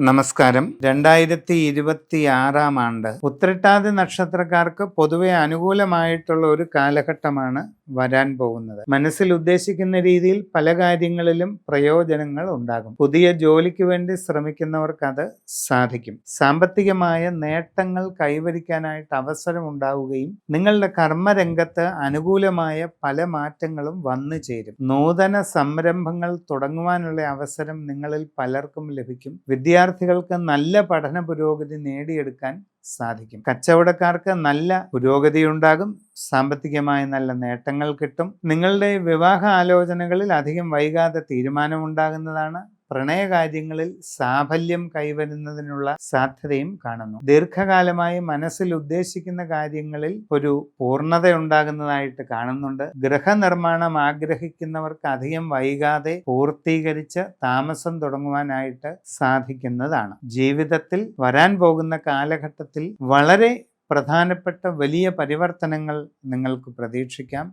നമസ്കാരം. രണ്ടായിരത്തി ഇരുപത്തി ആറാം ആണ്ട് ഉത്രട്ടാതി നക്ഷത്രക്കാർക്ക് പൊതുവെ അനുകൂലമായിട്ടുള്ള ഒരു കാലഘട്ടമാണ് വരാൻ പോകുന്നത്. മനസ്സിൽ ഉദ്ദേശിക്കുന്ന രീതിയിൽ പല കാര്യങ്ങളിലും പ്രയോജനങ്ങൾ ഉണ്ടാകും. പുതിയ ജോലിക്ക് വേണ്ടി ശ്രമിക്കുന്നവർക്ക് അത് സാധിക്കും. സാമ്പത്തികമായ നേട്ടങ്ങൾ കൈവരിക്കാനായിട്ട് അവസരം ഉണ്ടാവുകയും നിങ്ങളുടെ കർമ്മരംഗത്ത് അനുകൂലമായ പല മാറ്റങ്ങളും വന്നു ചേരും. നൂതന സംരംഭങ്ങൾ തുടങ്ങുവാനുള്ള അവസരം നിങ്ങളിൽ പലർക്കും ലഭിക്കും. വിദ്യാർത്ഥികൾക്ക് നല്ല പഠന പുരോഗതി നേടിയെടുക്കാൻ സാധിക്കും. കച്ചവടക്കാർക്ക് നല്ല പുരോഗതി ഉണ്ടാകും സാമ്പത്തികമായി നല്ല നേട്ടങ്ങൾ കിട്ടും. നിങ്ങളുടെ വിവാഹ ആലോചനകളിൽ അധികം വൈകാതെ തീരുമാനമുണ്ടാകുന്നതാണ് പ്രണയകാര്യങ്ങളിൽ സാഫല്യം കൈവരുന്നതിനുള്ള സാധ്യതയും കാണുന്നു. ദീർഘകാലമായി മനസ്സിൽ ഉദ്ദേശിക്കുന്ന കാര്യങ്ങളിൽ ഒരു പൂർണത ഉണ്ടാകുന്നതായിട്ട് കാണുന്നുണ്ട്. ഗൃഹനിർമ്മാണം ആഗ്രഹിക്കുന്നവർക്ക് അധികം വൈകാതെ പൂർത്തീകരിച്ച് താമസം തുടങ്ങുവാനായിട്ട് സാധിക്കുന്നതാണ്. ജീവിതത്തിൽ വരാൻ പോകുന്ന കാലഘട്ടത്തിൽ വളരെ പ്രധാനപ്പെട്ട വലിയ പരിവർത്തനങ്ങൾ നിങ്ങൾക്ക് പ്രതീക്ഷിക്കാം.